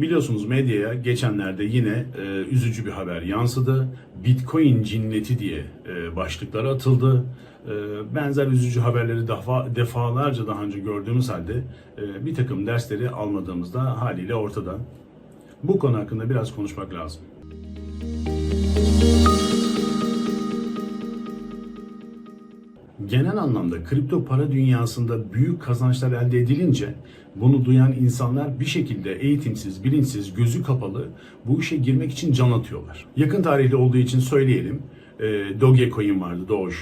Biliyorsunuz medyaya geçenlerde yine e, üzücü bir haber yansıdı. Bitcoin cinneti diye e, başlıklar atıldı. E, benzer üzücü haberleri defa, defalarca daha önce gördüğümüz halde e, bir takım dersleri almadığımızda haliyle ortada. Bu konu hakkında biraz konuşmak lazım. Genel anlamda kripto para dünyasında büyük kazançlar elde edilince bunu duyan insanlar bir şekilde eğitimsiz, bilinçsiz, gözü kapalı bu işe girmek için can atıyorlar. Yakın tarihli olduğu için söyleyelim. E, Dogecoin vardı, Doge.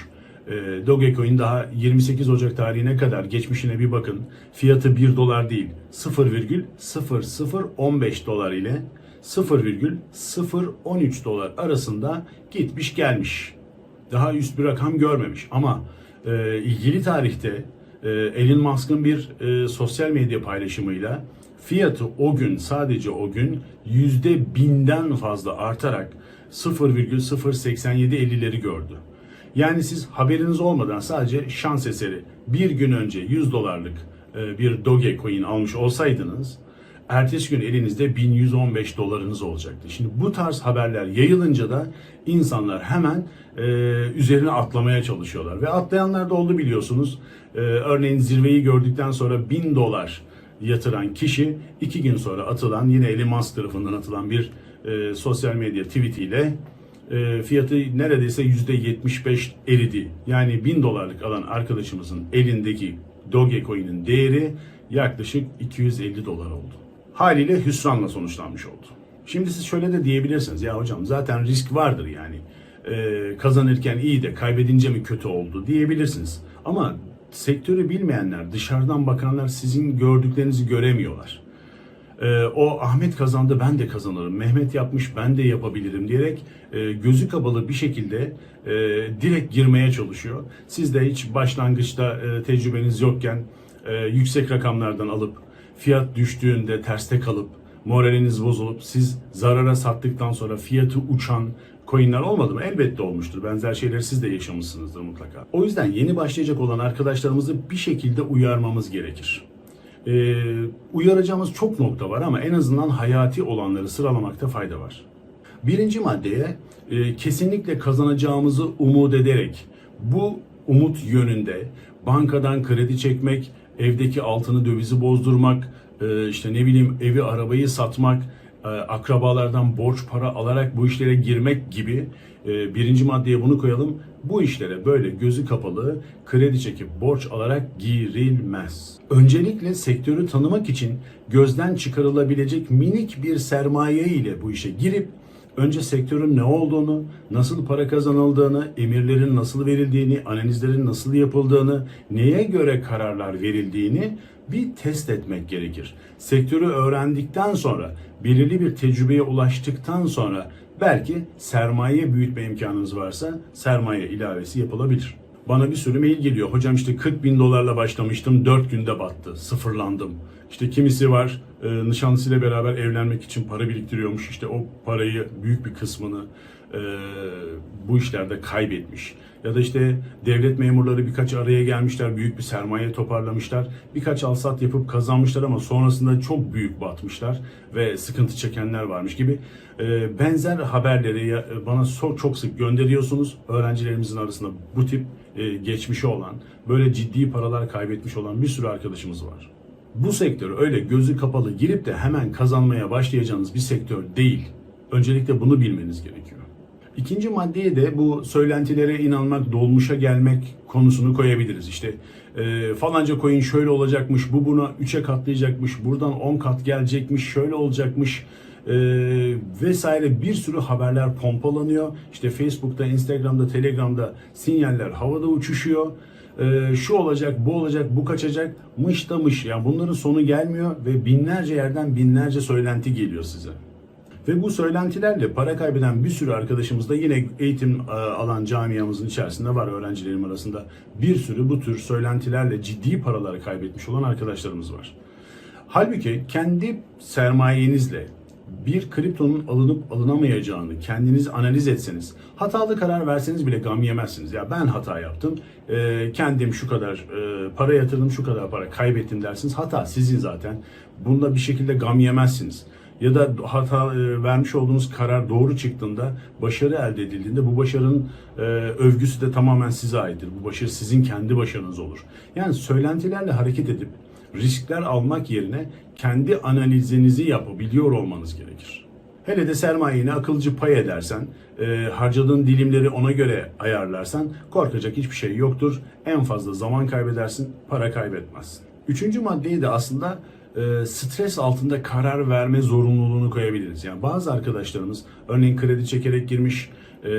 E, Dogecoin daha 28 Ocak tarihine kadar geçmişine bir bakın. Fiyatı 1 dolar değil, 0,0015 dolar ile 0,013 dolar arasında gitmiş gelmiş. Daha üst bir rakam görmemiş ama e, ilgili tarihte e, Elon Musk'ın bir e, sosyal medya paylaşımıyla fiyatı o gün sadece o gün yüzde binden fazla artarak 0,08750'leri gördü. Yani siz haberiniz olmadan sadece şans eseri bir gün önce 100 dolarlık e, bir Dogecoin almış olsaydınız ertesi gün elinizde 1115 dolarınız olacaktı. Şimdi bu tarz haberler yayılınca da insanlar hemen e, üzerine atlamaya çalışıyorlar. Ve atlayanlar da oldu biliyorsunuz. E, örneğin zirveyi gördükten sonra 1000 dolar yatıran kişi iki gün sonra atılan yine Elon Musk tarafından atılan bir e, sosyal medya tweetiyle e, fiyatı neredeyse %75 eridi. Yani 1000 dolarlık alan arkadaşımızın elindeki Dogecoin'in değeri yaklaşık 250 dolar oldu. Haliyle hüsranla sonuçlanmış oldu. Şimdi siz şöyle de diyebilirsiniz ya hocam zaten risk vardır yani Ee, kazanırken iyi de kaybedince mi kötü oldu diyebilirsiniz. Ama sektörü bilmeyenler dışarıdan bakanlar sizin gördüklerinizi göremiyorlar. Ee, o Ahmet kazandı ben de kazanırım, Mehmet yapmış ben de yapabilirim diyerek e, gözü kapalı bir şekilde e, direkt girmeye çalışıyor. Siz de hiç başlangıçta e, tecrübeniz yokken e, yüksek rakamlardan alıp fiyat düştüğünde terste kalıp moraliniz bozulup siz zarara sattıktan sonra fiyatı uçan coinler olmadı mı? Elbette olmuştur. Benzer şeyleri siz de yaşamışsınızdır mutlaka. O yüzden yeni başlayacak olan arkadaşlarımızı bir şekilde uyarmamız gerekir. Ee, uyaracağımız çok nokta var ama en azından hayati olanları sıralamakta fayda var. Birinci maddeye e, kesinlikle kazanacağımızı umut ederek bu umut yönünde bankadan kredi çekmek, evdeki altını dövizi bozdurmak, e, işte ne bileyim evi arabayı satmak, e, akrabalardan borç para alarak bu işlere girmek gibi e, birinci maddeye bunu koyalım. Bu işlere böyle gözü kapalı kredi çekip borç alarak girilmez. Öncelikle sektörü tanımak için gözden çıkarılabilecek minik bir sermaye ile bu işe girip önce sektörün ne olduğunu, nasıl para kazanıldığını, emirlerin nasıl verildiğini, analizlerin nasıl yapıldığını, neye göre kararlar verildiğini bir test etmek gerekir. Sektörü öğrendikten sonra, belirli bir tecrübeye ulaştıktan sonra belki sermaye büyütme imkanınız varsa sermaye ilavesi yapılabilir. Bana bir sürü mail geliyor. Hocam işte 40 bin dolarla başlamıştım. 4 günde battı. Sıfırlandım. İşte kimisi var e, nişanlısıyla beraber evlenmek için para biriktiriyormuş. İşte o parayı büyük bir kısmını e, bu işlerde kaybetmiş. Ya da işte devlet memurları birkaç araya gelmişler, büyük bir sermaye toparlamışlar. Birkaç alsat yapıp kazanmışlar ama sonrasında çok büyük batmışlar ve sıkıntı çekenler varmış gibi. E, benzer haberleri ya- bana çok sık gönderiyorsunuz. Öğrencilerimizin arasında bu tip e, geçmişi olan, böyle ciddi paralar kaybetmiş olan bir sürü arkadaşımız var. Bu sektör öyle gözü kapalı girip de hemen kazanmaya başlayacağınız bir sektör değil. Öncelikle bunu bilmeniz gerekiyor. İkinci maddeye de bu söylentilere inanmak, dolmuşa gelmek konusunu koyabiliriz. İşte e, falanca coin şöyle olacakmış, bu buna 3'e katlayacakmış, buradan 10 kat gelecekmiş, şöyle olacakmış e, vesaire bir sürü haberler pompalanıyor. İşte Facebook'ta, Instagram'da, Telegram'da sinyaller havada uçuşuyor. E, şu olacak, bu olacak, bu kaçacak, mış da mış. Yani bunların sonu gelmiyor ve binlerce yerden binlerce söylenti geliyor size. Ve bu söylentilerle para kaybeden bir sürü arkadaşımız da yine eğitim e, alan camiamızın içerisinde var öğrencilerim arasında. Bir sürü bu tür söylentilerle ciddi paraları kaybetmiş olan arkadaşlarımız var. Halbuki kendi sermayenizle bir kriptonun alınıp alınamayacağını kendiniz analiz etseniz, hatalı karar verseniz bile gam yemezsiniz. Ya ben hata yaptım, e, kendim şu kadar e, para yatırdım, şu kadar para kaybettim dersiniz. Hata sizin zaten. Bunda bir şekilde gam yemezsiniz. Ya da hata e, vermiş olduğunuz karar doğru çıktığında, başarı elde edildiğinde bu başarının e, övgüsü de tamamen size aittir. Bu başarı sizin kendi başarınız olur. Yani söylentilerle hareket edip riskler almak yerine kendi analizinizi yapabiliyor olmanız gerekir. Hele de sermayeni akılcı pay edersen, e, harcadığın dilimleri ona göre ayarlarsan korkacak hiçbir şey yoktur. En fazla zaman kaybedersin, para kaybetmezsin. Üçüncü maddeyi de aslında e, stres altında karar verme zorunluluğunu koyabiliriz. Yani bazı arkadaşlarımız örneğin kredi çekerek girmiş e,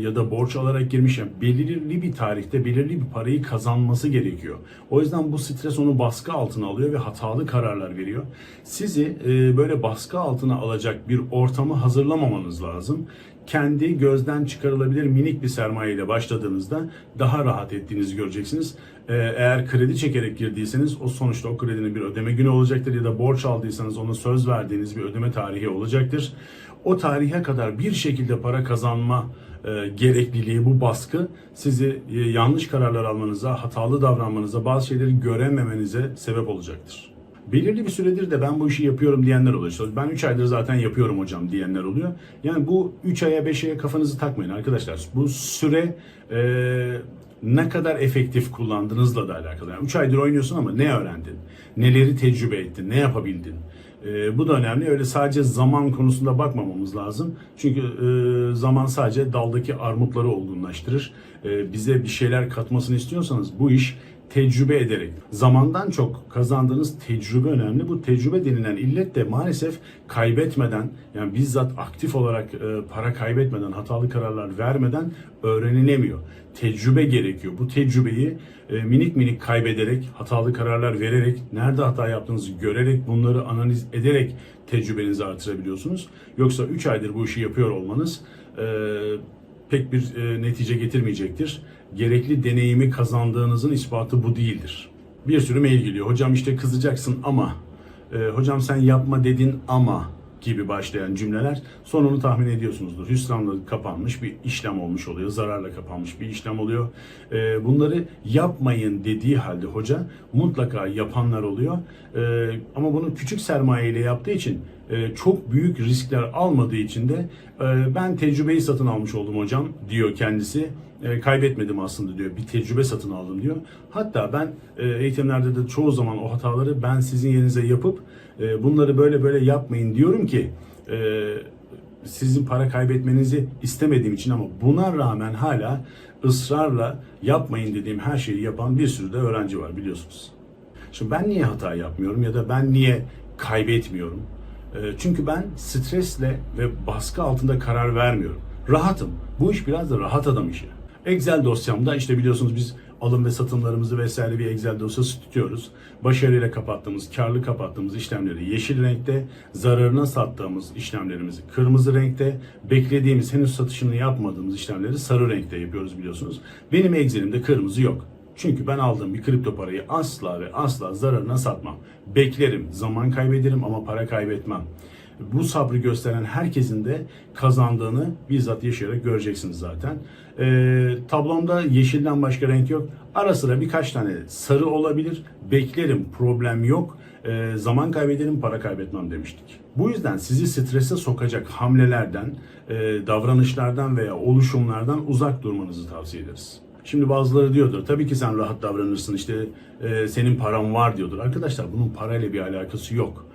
ya da borç alarak girmiş. Yani belirli bir tarihte belirli bir parayı kazanması gerekiyor. O yüzden bu stres onu baskı altına alıyor ve hatalı kararlar veriyor. Sizi e, böyle baskı altına alacak bir ortamı hazırlamamanız lazım kendi gözden çıkarılabilir minik bir sermaye ile başladığınızda daha rahat ettiğinizi göreceksiniz. Ee, Eğer kredi çekerek girdiyseniz o sonuçta o kredinin bir ödeme günü olacaktır ya da borç aldıysanız ona söz verdiğiniz bir ödeme tarihi olacaktır. O tarihe kadar bir şekilde para kazanma e, gerekliliği, bu baskı sizi e, yanlış kararlar almanıza, hatalı davranmanıza, bazı şeyleri görememenize sebep olacaktır. Belirli bir süredir de ben bu işi yapıyorum diyenler oluyor. Ben 3 aydır zaten yapıyorum hocam diyenler oluyor. Yani bu 3 aya 5 aya kafanızı takmayın arkadaşlar. Bu süre e, ne kadar efektif kullandığınızla da alakalı. Yani 3 aydır oynuyorsun ama ne öğrendin? Neleri tecrübe ettin? Ne yapabildin? E, bu da önemli. Öyle sadece zaman konusunda bakmamamız lazım. Çünkü e, zaman sadece daldaki armutları olgunlaştırır. E, bize bir şeyler katmasını istiyorsanız bu iş tecrübe ederek, zamandan çok kazandığınız tecrübe önemli. Bu tecrübe denilen illet de maalesef kaybetmeden, yani bizzat aktif olarak e, para kaybetmeden, hatalı kararlar vermeden öğrenilemiyor. Tecrübe gerekiyor. Bu tecrübeyi e, minik minik kaybederek, hatalı kararlar vererek, nerede hata yaptığınızı görerek, bunları analiz ederek tecrübenizi artırabiliyorsunuz. Yoksa 3 aydır bu işi yapıyor olmanız e, pek bir e, netice getirmeyecektir. Gerekli deneyimi kazandığınızın ispatı bu değildir. Bir sürü mail geliyor. Hocam işte kızacaksın ama, e, hocam sen yapma dedin ama gibi başlayan cümleler sonunu tahmin ediyorsunuzdur. Hüsranla kapanmış bir işlem olmuş oluyor. Zararla kapanmış bir işlem oluyor. E, bunları yapmayın dediği halde hoca mutlaka yapanlar oluyor. E, ama bunu küçük sermaye ile yaptığı için çok büyük riskler almadığı için de e, ben tecrübeyi satın almış oldum hocam diyor kendisi. E, kaybetmedim aslında diyor. Bir tecrübe satın aldım diyor. Hatta ben e, eğitimlerde de çoğu zaman o hataları ben sizin yerinize yapıp e, bunları böyle böyle yapmayın diyorum ki e, sizin para kaybetmenizi istemediğim için ama buna rağmen hala ısrarla yapmayın dediğim her şeyi yapan bir sürü de öğrenci var biliyorsunuz. Şimdi ben niye hata yapmıyorum ya da ben niye kaybetmiyorum? E, Çünkü ben stresle ve baskı altında karar vermiyorum. Rahatım. Bu iş biraz da rahat adam işi. Excel dosyamda işte biliyorsunuz biz alım ve satımlarımızı vesaire bir Excel dosyası tutuyoruz. Başarıyla kapattığımız, karlı kapattığımız işlemleri yeşil renkte, zararına sattığımız işlemlerimizi kırmızı renkte, beklediğimiz henüz satışını yapmadığımız işlemleri sarı renkte yapıyoruz biliyorsunuz. Benim Excel'imde kırmızı yok. Çünkü ben aldığım bir kripto parayı asla ve asla zararına satmam. Beklerim, zaman kaybederim ama para kaybetmem. Bu sabrı gösteren herkesin de kazandığını bizzat yaşayarak göreceksiniz zaten. Ee, tablomda yeşilden başka renk yok. Ara sıra birkaç tane sarı olabilir. Beklerim, problem yok. Ee, zaman kaybederim, para kaybetmem demiştik. Bu yüzden sizi strese sokacak hamlelerden, e, davranışlardan veya oluşumlardan uzak durmanızı tavsiye ederiz. Şimdi bazıları diyordur tabii ki sen rahat davranırsın işte e, senin paran var diyordur. Arkadaşlar bunun parayla bir alakası yok.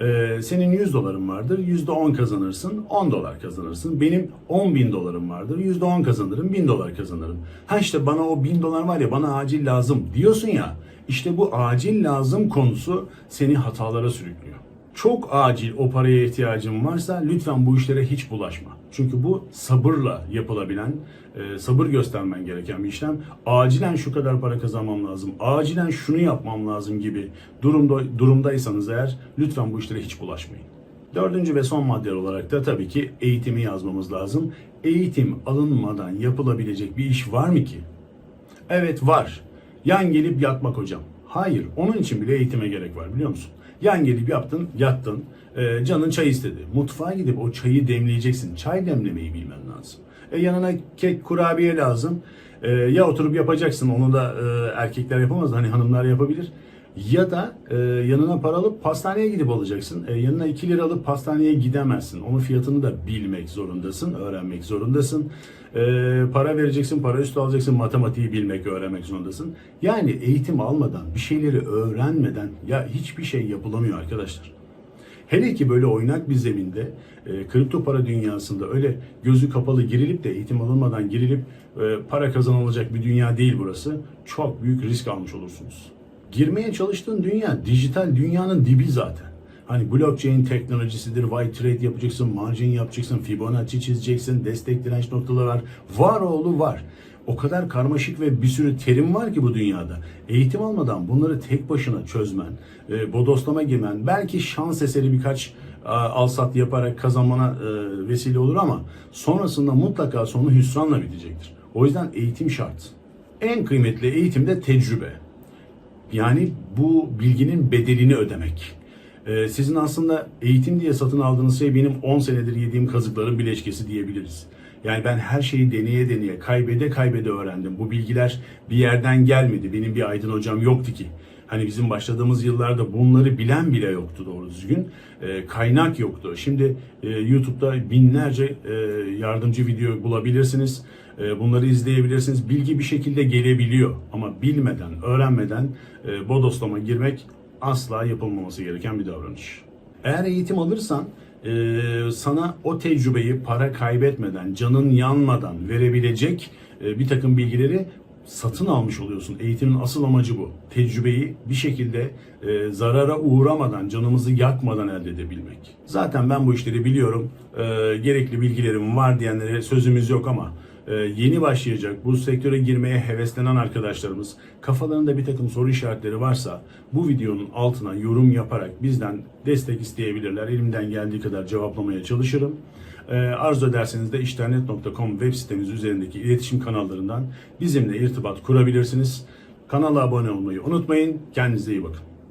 E, senin 100 doların vardır %10 kazanırsın 10 dolar kazanırsın. Benim 10 bin dolarım vardır %10 kazanırım 1000 dolar kazanırım. Ha işte bana o 1000 dolar var ya bana acil lazım diyorsun ya. İşte bu acil lazım konusu seni hatalara sürüklüyor. Çok acil o paraya ihtiyacın varsa lütfen bu işlere hiç bulaşma. Çünkü bu sabırla yapılabilen, e, sabır göstermen gereken bir işlem. Acilen şu kadar para kazanmam lazım, acilen şunu yapmam lazım gibi durumda durumdaysanız eğer lütfen bu işlere hiç bulaşmayın. Dördüncü ve son madde olarak da tabii ki eğitimi yazmamız lazım. Eğitim alınmadan yapılabilecek bir iş var mı ki? Evet var. Yan gelip yatmak hocam. Hayır. Onun için bile eğitime gerek var biliyor musun? Yan gelip yaptın, yattın. e, canın çay istedi. Mutfağa gidip o çayı demleyeceksin. Çay demlemeyi bilmen lazım. E, yanına kek, kurabiye lazım. E, ya oturup yapacaksın. Onu da e, erkekler yapamaz. Hani hanımlar yapabilir. Ya da e, yanına para alıp pastaneye gidip alacaksın. E, yanına 2 lira alıp pastaneye gidemezsin. Onun fiyatını da bilmek zorundasın, öğrenmek zorundasın. E, para vereceksin, para üstü alacaksın, matematiği bilmek, öğrenmek zorundasın. Yani eğitim almadan, bir şeyleri öğrenmeden ya hiçbir şey yapılamıyor arkadaşlar. Hele ki böyle oynak bir zeminde e, kripto para dünyasında öyle gözü kapalı girilip de eğitim alınmadan girilip e, para kazanılacak bir dünya değil burası. Çok büyük risk almış olursunuz. Girmeye çalıştığın dünya dijital dünyanın dibi zaten. Hani blockchain teknolojisidir, white trade yapacaksın, margin yapacaksın, Fibonacci çizeceksin, destek direnç noktaları var. Var oğlu var. O kadar karmaşık ve bir sürü terim var ki bu dünyada. Eğitim almadan bunları tek başına çözmen, e, bodoslama girmen, belki şans eseri birkaç e, alsat yaparak kazanmana e, vesile olur ama sonrasında mutlaka sonu hüsranla bitecektir. O yüzden eğitim şart. En kıymetli eğitim de tecrübe. Yani bu bilginin bedelini ödemek. Ee, sizin aslında eğitim diye satın aldığınız şey benim 10 senedir yediğim kazıkların bileşkesi diyebiliriz. Yani ben her şeyi deneye deneye, kaybede kaybede öğrendim. Bu bilgiler bir yerden gelmedi. Benim bir aydın hocam yoktu ki. Hani bizim başladığımız yıllarda bunları bilen bile yoktu doğru düzgün. Ee, kaynak yoktu. Şimdi e, YouTube'da binlerce e, yardımcı video bulabilirsiniz. E, bunları izleyebilirsiniz. Bilgi bir şekilde gelebiliyor. Ama bilmeden, öğrenmeden e, bodoslama girmek asla yapılmaması gereken bir davranış. Eğer eğitim alırsan e, sana o tecrübeyi para kaybetmeden, canın yanmadan verebilecek e, bir takım bilgileri satın almış oluyorsun. Eğitimin asıl amacı bu. Tecrübeyi bir şekilde e, zarara uğramadan, canımızı yakmadan elde edebilmek. Zaten ben bu işleri biliyorum. E, gerekli bilgilerim var diyenlere sözümüz yok ama yeni başlayacak, bu sektöre girmeye heveslenen arkadaşlarımız kafalarında bir takım soru işaretleri varsa bu videonun altına yorum yaparak bizden destek isteyebilirler. Elimden geldiği kadar cevaplamaya çalışırım. E, arzu ederseniz de işternet.com web sitemiz üzerindeki iletişim kanallarından bizimle irtibat kurabilirsiniz. Kanala abone olmayı unutmayın. Kendinize iyi bakın.